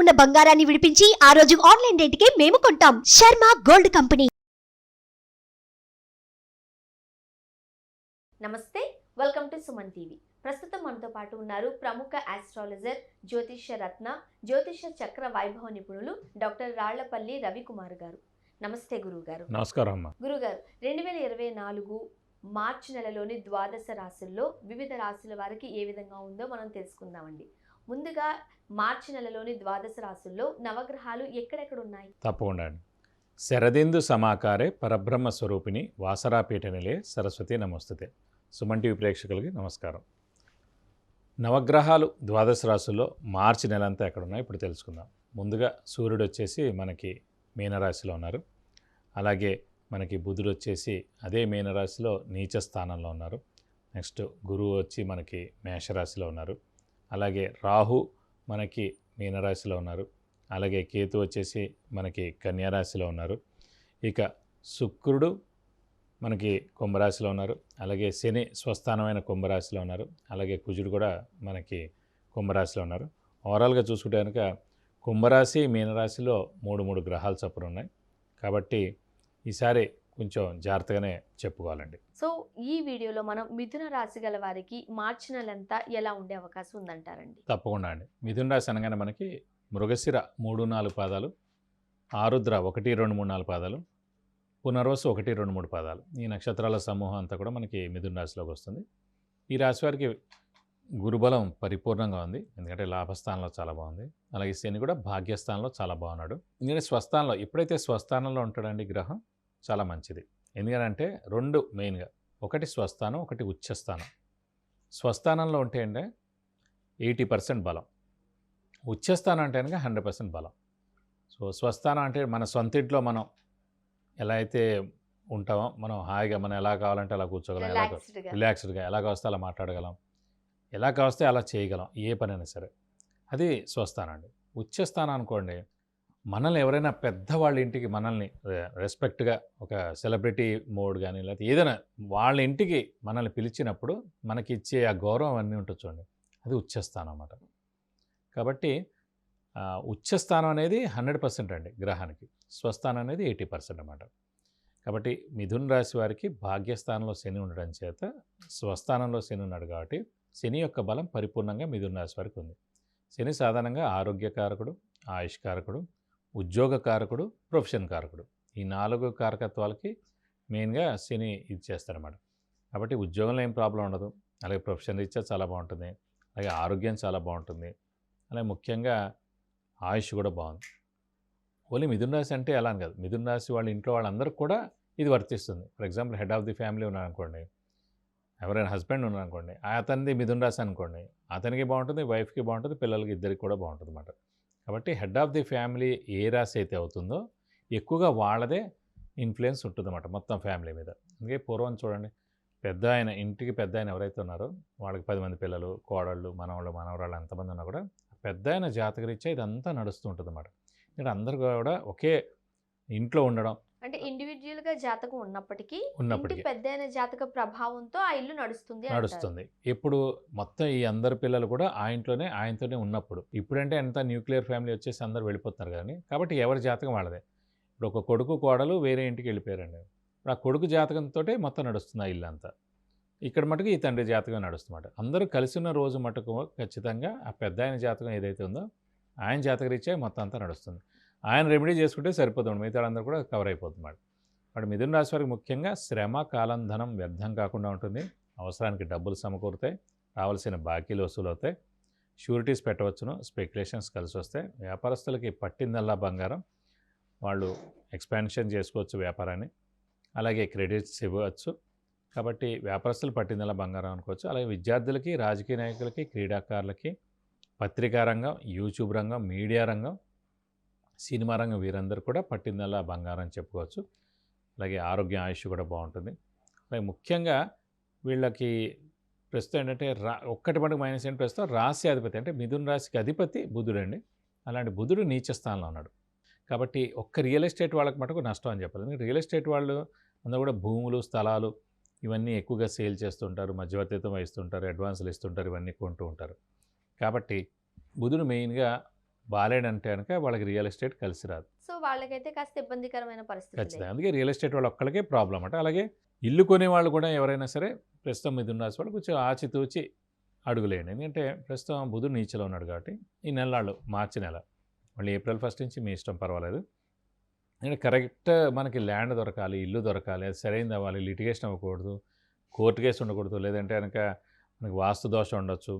ఉన్న బంగారాన్ని విడిపించి ఆ రోజు ఆన్లైన్ రేటుకే మేము కొంటాం. Sharma gold company. నమస్తే వెల్కమ్ టు సుమన్ టీవీ. ప్రస్తుతం మనతో పాటు ఉన్నారు ప్రముఖ ఆస్ట్రాలజర్ జ్యోతిష్య రత్న జ్యోతిష్య చక్ర వైభవ నిపుణులు డాక్టర్ రాళ్ళపల్లి రవికుమార్ గారు. నమస్తే గురువు గారు నమస్కారం అమ్మ. గురుగారు రెండు వేల ఇరవై నాలుగు మార్చి నెలలోని ద్వాదశ రాశుల్లో వివిధ రాశుల వారికి ఏ విధంగా ఉందో మనం తెలుసుకుందామండి. ముందుగా మార్చి నెలలోని ద్వాదశ రాశుల్లో నవగ్రహాలు ఎక్కడెక్కడ ఉన్నాయి తప్పకుండా శరదేందు సమాకారే పరబ్రహ్మ స్వరూపిణి వాసరాపీఠ నిలే సరస్వతి నమస్తుతే. సుమన్ టీవీ ప్రేక్షకులకి నమస్కారం. నవగ్రహాలు ద్వాదశ రాశుల్లో మార్చి నెలంతా ఎక్కడ ఉన్నాయో ఇప్పుడు తెలుసుకుందాం. ముందుగా సూర్యుడు వచ్చేసి మనకి మీనరాశిలో ఉన్నారు. అలాగే మనకి బుధుడు వచ్చేసి అదే మీనరాశిలో నీచ స్థానంలో ఉన్నారు. నెక్స్ట్ గురువు వచ్చి మనకి మేషరాశిలో ఉన్నారు. అలాగే రాహు మనకి మీనరాశిలో ఉన్నారు. అలాగే కేతు వచ్చేసి మనకి కన్యారాశిలో ఉన్నారు. ఇక శుక్రుడు మనకి కుంభరాశిలో ఉన్నారు. అలాగే శని స్వస్థానమైన కుంభరాశిలో ఉన్నారు. అలాగే కుజుడు కూడా మనకి కుంభరాశిలో ఉన్నారు. ఓవరాల్గా చూసుకుంటే కనుక కుంభరాశి మీనరాశిలో మూడు మూడు గ్రహాలు చొప్పున ఉన్నాయి. కాబట్టి ఈసారి కొంచెం జాగ్రత్తగానే చెప్పుకోవాలండి. సో ఈ వీడియోలో మనం మిథున రాశి గల వారికి మార్చి నెలంతా ఎలా ఉండే అవకాశం ఉందంటారండి? తప్పకుండా అండి. మిథున రాశి అనగానే మనకి మృగశిర మూడు నాలుగు పాదాలు ఆరుద్ర ఒకటి రెండు మూడు నాలుగు పాదాలు పునర్వసు ఒకటి రెండు మూడు పాదాలు. ఈ నక్షత్రాల సమూహం అంతా కూడా మనకి మిథున రాశిలోకి వస్తుంది. ఈ రాశి వారికి గురుబలం పరిపూర్ణంగా ఉంది. ఎందుకంటే లాభస్థానంలో చాలా బాగుంది. అలాగే శని కూడా భాగ్యస్థానంలో చాలా బాగున్నాడు. ఎందుకంటే స్వస్థానంలో ఎప్పుడైతే స్వస్థానంలో ఉంటాడండి గ్రహం చాలా మంచిది. ఎందుకంటే రెండు మెయిన్గా ఒకటి స్వస్థానం ఒకటి ఉచ్చస్థానం. స్వస్థానంలో ఉంటే అంటే ఎయిటీ పర్సెంట్ బలం. ఉచ్చస్థానం అంటే కనుక హండ్రెడ్ పర్సెంట్ బలం. సో స్వస్థానం అంటే మన సొంత ఇంట్లో మనం ఎలా అయితే ఉంటామో మనం హాయిగా మనం ఎలా కావాలంటే అలా కూర్చోగలం ఎలా రిలాక్స్డ్గా. రిలాక్స్డ్గా ఎలా కావస్తే అలా మాట్లాడగలం ఎలా కావస్తే అలా చేయగలం ఏ పనైనా సరే. అది స్వస్థానం అండి. ఉచ్చస్థానం అనుకోండి మనల్ని ఎవరైనా పెద్దవాళ్ళ ఇంటికి మనల్ని రెస్పెక్ట్గా ఒక సెలబ్రిటీ మోడ్ కానీ లేకపోతే ఏదైనా వాళ్ళ ఇంటికి మనల్ని పిలిచినప్పుడు మనకి ఇచ్చే ఆ గౌరవం అన్నీ ఉంటుంది చూడండి. అది ఉచ్చస్థానం అన్నమాట. కాబట్టి ఉచ్చస్థానం అనేది హండ్రెడ్ పర్సెంట్ అండి గ్రహానికి. స్వస్థానం అనేది ఎయిటీ పర్సెంట్ అన్నమాట. కాబట్టి మిథున్ రాశి వారికి భాగ్యస్థానంలో శని ఉండడం చేత స్వస్థానంలో శని ఉన్నాడు కాబట్టి శని యొక్క బలం పరిపూర్ణంగా మిథున రాశి వారికి ఉంది. శని సాధారణంగా ఆరోగ్యకారకుడు ఆయుష్కారకుడు ఉద్యోగ కారకుడు ప్రొఫెషన్ కారకుడు. ఈ నాలుగు కారకత్వాలకి మెయిన్గా శని ఇది చేస్తారన్నమాట. కాబట్టి ఉద్యోగంలో ఏం ప్రాబ్లం ఉండదు. అలాగే ప్రొఫెషన్ రీత్యా చాలా బాగుంటుంది. అలాగే ఆరోగ్యం చాలా బాగుంటుంది. అలాగే ముఖ్యంగా ఆయుష్ కూడా బాగుంది. ఓన్లీ మిథున రాశి అంటే ఎలా అని కాదు. మిథున రాశి వాళ్ళ ఇంట్లో వాళ్ళందరికీ కూడా ఇది వర్తిస్తుంది. For example head of the family ఉన్నారనుకోండి ఎవరైనా హస్బెండ్ ఉన్నారనుకోండి అతనిది మిథున రాశి అనుకోండి అతనికి బాగుంటుంది వైఫ్కి బాగుంటుంది పిల్లలకి ఇద్దరికి కూడా బాగుంటుంది అన్నమాట. కాబట్టి హెడ్ ఆఫ్ ది ఫ్యామిలీ ఏ రాశి అయితే అవుతుందో ఎక్కువగా వాళ్ళదే ఇన్ఫ్లుయెన్స్ ఉంటుందన్నమాట మొత్తం ఫ్యామిలీ మీద. అందుకే పూర్వం చూడండి పెద్ద ఆయన ఇంటికి పెద్ద ఆయన ఎవరైతే ఉన్నారో వాళ్ళకి పది మంది పిల్లలు కోడళ్ళు మనవాళ్ళు మనవరాళ్ళు ఎంతమంది ఉన్నా కూడా పెద్ద ఆయన జాతకరీత్యా ఇదంతా నడుస్తూ ఉంటుంది అన్నమాట ఇక్కడ అందరూ కూడా ఒకే ఇంట్లో ఉండడం అంటే ఇండివిజువల్గా జాతకం ఉన్నప్పటికీ ఉన్నప్పటికీ. పెద్ద జాతక ప్రభావంతో ఆ ఇల్లు నడుస్తుంది. నడుస్తుంది. ఇప్పుడు మొత్తం ఈ అందరి పిల్లలు కూడా ఆ ఇంట్లోనే ఆయనతోనే ఉన్నప్పుడు. ఇప్పుడంటే ఎంత న్యూక్లియర్ ఫ్యామిలీ వచ్చేసి అందరు వెళ్ళిపోతున్నారు కానీ కాబట్టి ఎవరి జాతకం వాళ్ళదే. ఇప్పుడు ఒక కొడుకు కోడలు వేరే ఇంటికి వెళ్ళిపోయారండి. ఇప్పుడు ఆ కొడుకు జాతకంతో మొత్తం నడుస్తుంది ఆ ఇల్లు అంతా. ఇక్కడ మటుకు ఈ తండ్రి జాతకం నడుస్తున్నమాట అందరూ కలిసి ఉన్న రోజు మటుకు ఖచ్చితంగా ఆ పెద్ద ఆయన జాతకం ఏదైతే ఉందో ఆయన జాతక రీత్యా మొత్తం అంతా నడుస్తుంది. ఆయన రెమెడీ చేసుకుంటే సరిపోతుంది. మిగతా అందరూ కూడా కవర్ అయిపోతుంది వాడు మిథున రాశి వారికి ముఖ్యంగా శ్రమ కాలం ధనం వ్యర్థం కాకుండా ఉంటుంది. అవసరానికి డబ్బులు సమకూరుతాయి. రావాల్సిన బాకీలు వసూలు అవుతాయి షూరిటీస్ పెట్టవచ్చును. స్పెక్యులేషన్స్ కలిసి వస్తాయి. వ్యాపారస్తులకి పట్టిందల్లా బంగారం. వాళ్ళు ఎక్స్పాన్షన్ చేసుకోవచ్చు వ్యాపారాన్ని. అలాగే క్రెడిట్స్ ఇవ్వచ్చు. కాబట్టి వ్యాపారస్తులు పట్టిందల్లా బంగారం అనుకోవచ్చు. అలాగే విద్యార్థులకి రాజకీయ నాయకులకి క్రీడాకారులకి పత్రికా రంగం యూట్యూబ్ రంగం మీడియా రంగం సినిమా రంగం వీరందరూ కూడా పట్టిందల్లా బంగారం అని చెప్పుకోవచ్చు. అలాగే ఆరోగ్యం ఆయుష్ కూడా బాగుంటుంది. అలాగే ముఖ్యంగా వీళ్ళకి ప్రస్తుతం ఏంటంటే రా ఒక్కటి మటుకు మైనస్ ఏంటి ప్రస్తుతం? రాశి అధిపతి అంటే మిథున రాశికి అధిపతి బుధుడు అండి. అలాంటి బుధుడు నీచ స్థానంలో ఉన్నాడు. కాబట్టి ఒక్క రియల్ ఎస్టేట్ వాళ్ళకి మటుకు నష్టం అని చెప్పాలి ఎందుకంటే రియల్ ఎస్టేట్ వాళ్ళు అందరూ కూడా భూములు స్థలాలు ఇవన్నీ ఎక్కువగా సేల్ చేస్తుంటారు. మధ్యవర్తిత్వం వహిస్తుంటారు. అడ్వాన్సులు ఇస్తుంటారు. ఇవన్నీ కొంటూ ఉంటారు. కాబట్టి బుధుడు మెయిన్గా బాలేడంటే కనుక వాళ్ళకి రియల్ ఎస్టేట్ కలిసి రాదు. సో వాళ్ళకైతే కాస్త ఇబ్బందికరమైన పరిస్థితి ఖచ్చితంగా. అందుకే రియల్ ఎస్టేట్ వాళ్ళు ఒక్కళ్ళకే ప్రాబ్లం అంటే. అలాగే ఇల్లు కొనే వాళ్ళు కూడా ఎవరైనా సరే ప్రస్తుతం మిథున రాశి వాళ్ళు కొంచెం ఆచితూచి అడుగులేయండి. ఎందుకంటే ప్రస్తుతం బుధుడు నీచలో ఉన్నాడు కాబట్టి ఈ నెలలు మార్చి నెల. మళ్ళీ ఏప్రిల్ ఫస్ట్ నుంచి మీ ఇష్టం పర్వాలేదు. ఎందుకంటే కరెక్ట్ మనకి ల్యాండ్ దొరకాలి ఇల్లు దొరకాలి అది సరైనది అవ్వాలి లిటిగేషన్ అవ్వకూడదు కోర్టు కేసు ఉండకూడదు లేదంటే కనుక మనకి వాస్తు దోషం ఉండొచ్చు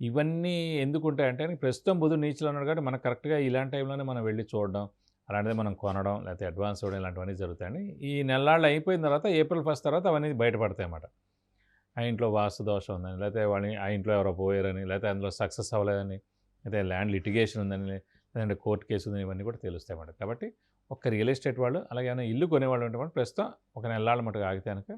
ఇవన్నీ ఎందుకుంటాయంటే ప్రస్తుతం బుధుడు నీచులు ఉన్నాడు కాబట్టి మనకు కరెక్ట్గా ఇలాంటి టైంలోనే మనం వెళ్ళి చూడడం అలాంటిది మనం కొనడం లేకపోతే అడ్వాన్స్ ఇవ్వడం ఇలాంటివన్నీ జరుగుతాయండి. ఈ నెలలాళ్ళు అయిపోయిన తర్వాత ఏప్రిల్ ఫస్ట్ తర్వాత అవన్నీ బయటపడతాయి అన్నమాట ఆ ఇంట్లో వాస్తు దోషం ఉందని లేకపోతే వాళ్ళని ఆ ఇంట్లో ఎవరో పోయారని లేకపోతే అందులో సక్సెస్ అవ్వలేదని లేకపోతే ల్యాండ్ లిటిగేషన్ ఉందని లేదంటే కోర్టు కేసు ఉందని ఇవన్నీ కూడా తెలుస్తాయి అన్నమాట కాబట్టి ఒక్క రియల్ ఎస్టేట్ వాళ్ళు అలాగే ఏమైనా ఇల్లు కొనేవాళ్ళు ఉంటే ప్రస్తుతం ఒక నెలలాళ్ళ మటుకు ఆగితే కనుక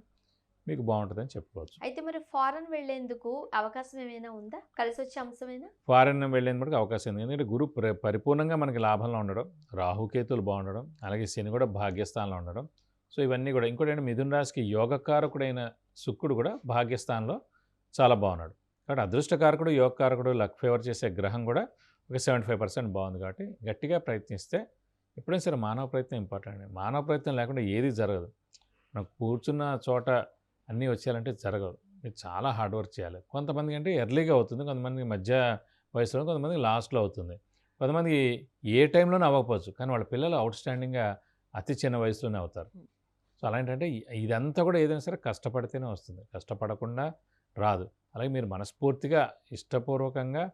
మీకు బాగుంటుందని చెప్పుకోవచ్చు. అయితే మరి ఫారెన్ వెళ్ళేందుకు అవకాశం ఏమైనా ఉందా? కలిసి వచ్చే అంశమేనా? ఫారెన్ వెళ్ళేందుకు అవకాశం ఉంది. ఎందుకంటే గురు ప్ర- పరిపూర్ణంగా మనకి లాభంలో ఉండడం రాహుకేతులు బాగుండడం అలాగే శని కూడా భాగ్యస్థానంలో ఉండడం. సో ఇవన్నీ కూడా ఇంకోటి ఏంటంటే మిథున రాశికి యోగకారకుడైన శుక్రుడు కూడా భాగ్యస్థానంలో చాలా బాగున్నాడు. కాబట్టి అదృష్టకారకుడు యోగకారకుడు లక్ ఫేవర్ చేసే గ్రహం కూడా ఒక సెవెంటీ ఫైవ్ పర్సెంట్ బాగుంది కాబట్టి గట్టిగా ప్రయత్నిస్తే ఎప్పుడైనా సరే మానవ ప్రయత్నం ఇంపార్టెంట్ అండి. మానవ ప్రయత్నం లేకుండా ఏది జరగదు. మనం కూర్చున్న చోట అన్నీ వచ్చేయాలంటే జరగదు మీరు చాలా హార్డ్ వర్క్ చేయాలి. కొంతమంది అంటే ఎర్లీగా అవుతుంది కొంతమంది మధ్య వయసులో కొంతమంది లాస్ట్లో అవుతుంది. కొంతమంది ఏ టైంలోనే అవ్వకపోవచ్చు కానీ వాళ్ళ పిల్లలు అవుట్ స్టాండింగ్గా అతి చిన్న వయసులోనే అవుతారు. సో అలాంటంటే ఇ- ఇదంతా కూడా ఏదైనా సరే కష్టపడితేనే వస్తుంది. కష్టపడకుండా రాదు. అలాగే మీరు మనస్ఫూర్తిగా ఇష్టపూర్వకంగా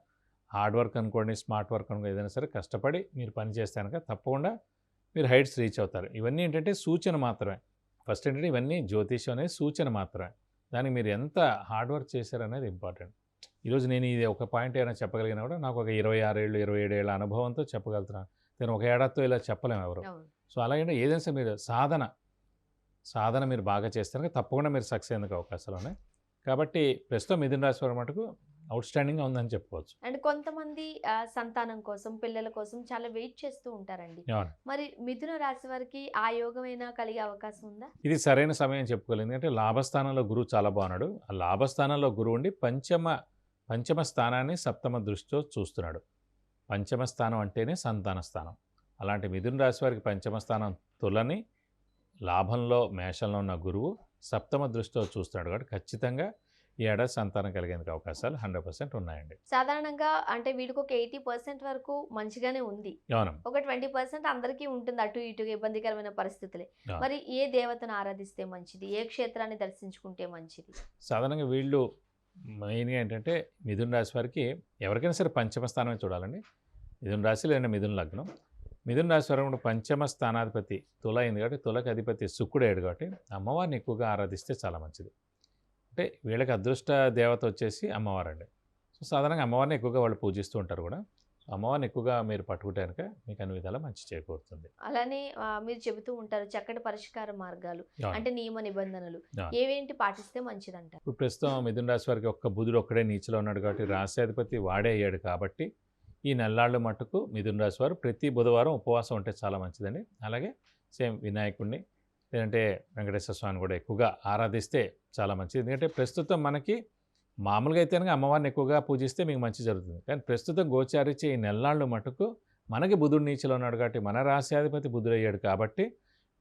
హార్డ్ వర్క్ అనుకోండి స్మార్ట్ వర్క్ అనుకోండి ఏదైనా సరే కష్టపడి మీరు పని చేస్తే కనుక తప్పకుండా మీరు హైట్స్ రీచ్ అవుతారు. ఇవన్నీ ఏంటంటే సూచన మాత్రమే. ఫస్ట్ ఏంటంటే ఇవన్నీ జ్యోతిష్యం అనేది సూచన మాత్రమే. దానికి మీరు ఎంత హార్డ్ వర్క్ చేశారనేది ఇంపార్టెంట్. ఈరోజు నేను ఇది ఒక పాయింట్ ఏమైనా చెప్పగలిగినా కూడా నాకు ఒక ఇరవై ఆరేళ్ళు ఇరవై ఏడేళ్ళ అనుభవంతో చెప్పగలుగుతున్నాను నేను ఒక ఏడాదితో ఇలా చెప్పలేము ఎవరు. సో అలాగే ఏదైనా సరే మీరు సాధన సాధన మీరు బాగా చేస్తే కనుక తప్పకుండా మీరు సక్సెస్ అయ్యేందుకు అవకాశాలు ఉన్నాయి. కాబట్టి ప్రస్తుతం మిథున రాశి వారి మటుకు అవుట్ స్టాండింగ్గా ఉందని చెప్పుకోవచ్చు. అండ్ కొంతమంది సంతానం కోసం పిల్లల కోసం చాలా వెయిట్ చేస్తూ ఉంటారండి. మరి మిథున రాశి వారికి ఆ యోగమైనా కలిగే అవకాశం ఉందా? ఇది సరైన సమయం చెప్పుకోలేదు ఎందుకంటే లాభస్థానంలో గురువు చాలా బాగున్నాడు. ఆ లాభస్థానంలో గురువు ఉండి పంచమ పంచమ స్థానాన్ని సప్తమ దృష్టితో చూస్తున్నాడు. పంచమ స్థానం అంటేనే సంతాన స్థానం. అలాంటి మిథున రాశి వారికి పంచమ స్థానం తులని లాభంలో మేషంలో ఉన్న గురువు సప్తమ దృష్టితో చూస్తున్నాడు. కాబట్టి ఖచ్చితంగా ఈ ఏడాది సంతానం కలిగేందుకు అవకాశాలు హండ్రెడ్ పర్సెంట్ ఉన్నాయండి. సాధారణంగా అంటే వీడికి ఒక ఎయిటీ పర్సెంట్ వరకు మంచిగానే ఉంది. ఒక ట్వంటీ పర్సెంట్ అందరికీ ఉంటుంది అటు ఇటుగా ఇబ్బందికరమైన పరిస్థితులే. మరి ఏ దేవతను ఆరాధిస్తే మంచిది? ఏ క్షేత్రాన్ని దర్శించుకుంటే మంచిది? సాధారణంగా వీళ్ళు మెయిన్గా ఏంటంటే మిథున రాశి వారికి ఎవరికైనా సరే పంచమ స్థానమే చూడాలండి. మిథున రాశి లేదంటే మిథున లగ్నం. మిథున రాశి వారు కూడా పంచమ స్థానాధిపతి తుల అయింది కాబట్టి తులకి అధిపతి శుక్రుడేడు కాబట్టి అమ్మవారిని ఎక్కువగా ఆరాధిస్తే చాలా మంచిది. అంటే వీళ్ళకి అదృష్ట దేవత వచ్చేసి అమ్మవారు అండి సో సాధారణంగా అమ్మవారిని ఎక్కువగా వాళ్ళు పూజిస్తూ ఉంటారు కూడా. అమ్మవారిని ఎక్కువగా మీరు పట్టుకుంటే కనుక మీకు అన్ని విధాలా మంచి చేకూరుతుంది అలానే ఆ, మీరు చెబుతూ ఉంటారు చక్కటి పరిష్కార మార్గాలు అవును. అంటే నియమ నిబంధనలు అవును. ఏవేంటి పాటిస్తే మంచిది అంటారు ఇప్పుడు ప్రస్తుతం మిథున రాశి వారికి ఒక్క బుధుడు ఒక్కడే నీచిలో ఉన్నాడు కాబట్టి రాశ్యాధిపతి వాడే అయ్యాడు కాబట్టి ఈ నెల్లాళ్ళు మట్టుకు మిథున రాశి వారు ప్రతి బుధవారం ఉపవాసం ఉంటే చాలా మంచిదండి. అలాగే సేమ్ వినాయకుడిని లేదంటే వెంకటేశ్వర స్వామిని కూడా ఎక్కువగా ఆరాధిస్తే చాలా మంచిది. ఎందుకంటే ప్రస్తుతం మనకి మామూలుగా అయితే కనుక అమ్మవారిని ఎక్కువగా పూజిస్తే మీకు మంచి జరుగుతుంది. కానీ ప్రస్తుతం గోచారిచ్చే ఈ నెల్లాళ్ళు మటుకు మనకి బుధుడు నీచిలో ఉన్నాడు కాబట్టి మన రాశ్యాధిపతి బుధుడు అయ్యాడు కాబట్టి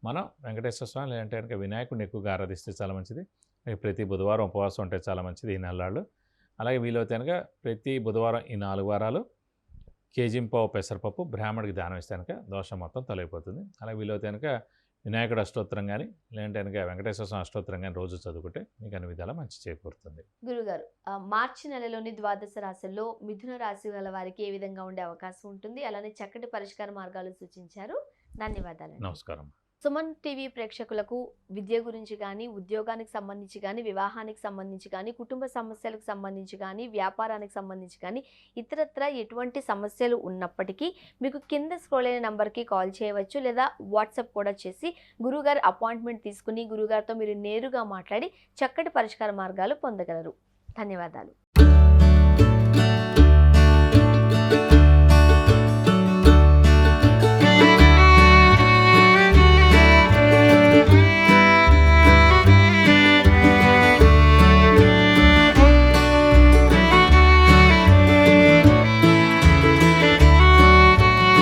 మనం వెంకటేశ్వర స్వామి లేదంటే కనుక వినాయకుడిని ఎక్కువగా ఆరాధిస్తే చాలా మంచిది. ప్రతి బుధవారం ఉపవాసం ఉంటే చాలా మంచిది ఈ నెల్లాళ్ళు అలాగే వీలైతే కనుక ప్రతి బుధవారం ఈ నాలుగు వారాలు కేజింపావు పెసరపప్పు బ్రాహ్మడికి దానం ఇస్తే కనుక దోషం మొత్తం తొలగిపోతుంది. అలాగే వీలైతే కనుక వినాయకుడు అష్టోత్తరం కానీ లేదంటే కనుక వెంకటేశ్వర స్వామి అష్టోత్తరం కానీ రోజు చదువుకుంటే మీకు అన్ని విధాలా మంచి చేకూరుతుంది. గురుగారు మార్చి నెలలోని ద్వాదశ రాశుల్లో మిథున రాశి గల వారికి ఏ విధంగా ఉండే అవకాశం ఉంటుంది? అలానే చక్కటి పరిష్కార మార్గాలు సూచించారు. ధన్యవాదాలు నమస్కారం సుమన్ టీవీ ప్రేక్షకులకు విద్య గురించి కానీ ఉద్యోగానికి సంబంధించి కానీ వివాహానికి సంబంధించి కానీ కుటుంబ సమస్యలకు సంబంధించి కానీ వ్యాపారానికి సంబంధించి కానీ ఇతరత్ర ఎటువంటి సమస్యలు ఉన్నప్పటికీ మీకు కింద స్క్రోల్ అయిన నెంబర్కి కాల్ చేయవచ్చు లేదా వాట్సాప్ కూడా చేసి గురుగారు అపాయింట్మెంట్ తీసుకుని గురుగారితో మీరు నేరుగా మాట్లాడి చక్కటి పరిష్కార మార్గాలు పొందగలరు. ధన్యవాదాలు.